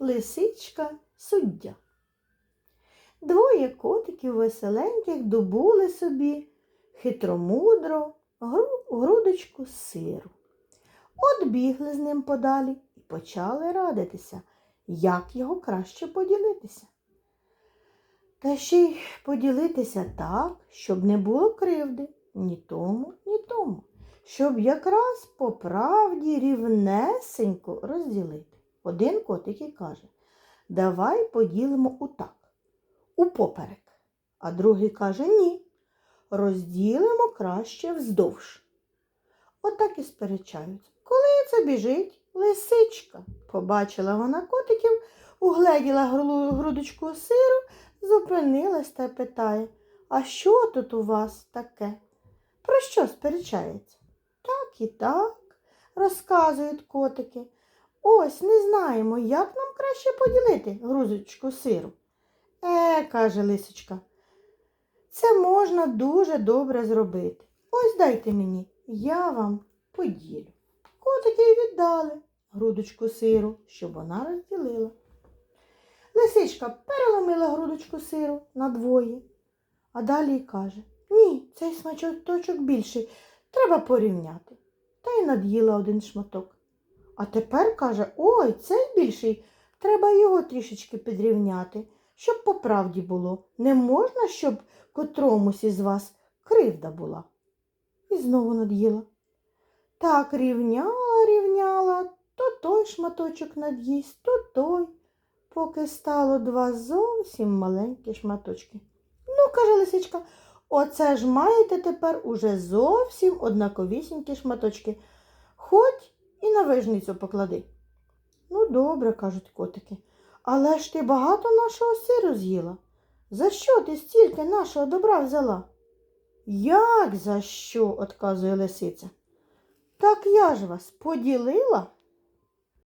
лисичка суддя. Двоє котиків веселеньких добули собі хитромудро гру- грудочку сиру. От бігли з ним подалі і почали радитися, як його краще поділитися. Та ще й поділитися так, щоб не було кривди ні тому, ні тому, щоб якраз по правді рівнесенько розділити. Один котик і каже, давай поділимо утак, упоперек. А другий каже, ні, розділимо краще вздовж. Отак і сперечаються. Коли це біжить лисичка. Побачила вона котиків, угледіла гру- грудочку сиру, зупинилась та питає, а що тут у вас таке? Про що сперечається? Так і так, розказують котики. Ось не знаємо, як нам краще поділити грузочку сиру. Е, каже лисичка, це можна дуже добре зробити. Ось дайте мені, я вам поділю. Котики й віддали грудочку сиру, щоб вона розділила. Лисичка переломила грудочку сиру на двоє, а далі й каже Ні, цей смачок більший, треба порівняти. Та й над'їла один шматок. А тепер каже Ой, цей більший, треба його трішечки підрівняти, щоб по правді було. Не можна, щоб котромусь із вас кривда була. І знову над'їла. Так рівняла, рівняла, то той шматочок над'їсть, то той, поки стало два зовсім маленькі шматочки. Ну, каже лисичка, оце ж маєте тепер уже зовсім однаковісінькі шматочки. Хоч і на вижницю поклади. Ну, добре, кажуть котики, але ж ти багато нашого сиру з'їла. За що ти стільки нашого добра взяла? Як за що? отказує лисиця. Так я ж вас поділила